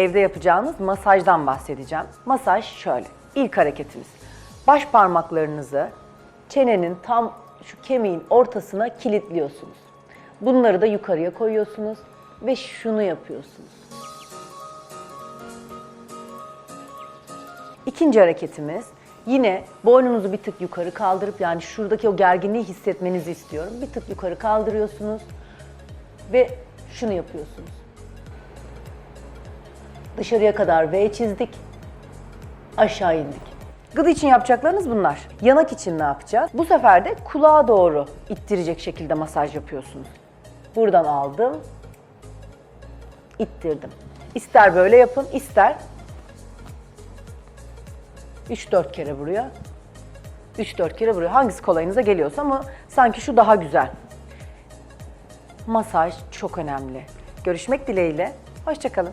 evde yapacağınız masajdan bahsedeceğim. Masaj şöyle. İlk hareketimiz. Baş parmaklarınızı çenenin tam şu kemiğin ortasına kilitliyorsunuz. Bunları da yukarıya koyuyorsunuz ve şunu yapıyorsunuz. İkinci hareketimiz yine boynunuzu bir tık yukarı kaldırıp yani şuradaki o gerginliği hissetmenizi istiyorum. Bir tık yukarı kaldırıyorsunuz ve şunu yapıyorsunuz. Dışarıya kadar V çizdik, aşağı indik. Gıdı için yapacaklarınız bunlar. Yanak için ne yapacağız? Bu sefer de kulağa doğru ittirecek şekilde masaj yapıyorsunuz. Buradan aldım, ittirdim. İster böyle yapın, ister 3-4 kere buraya. 3-4 kere buraya. Hangisi kolayınıza geliyorsa ama sanki şu daha güzel. Masaj çok önemli. Görüşmek dileğiyle. Hoşçakalın.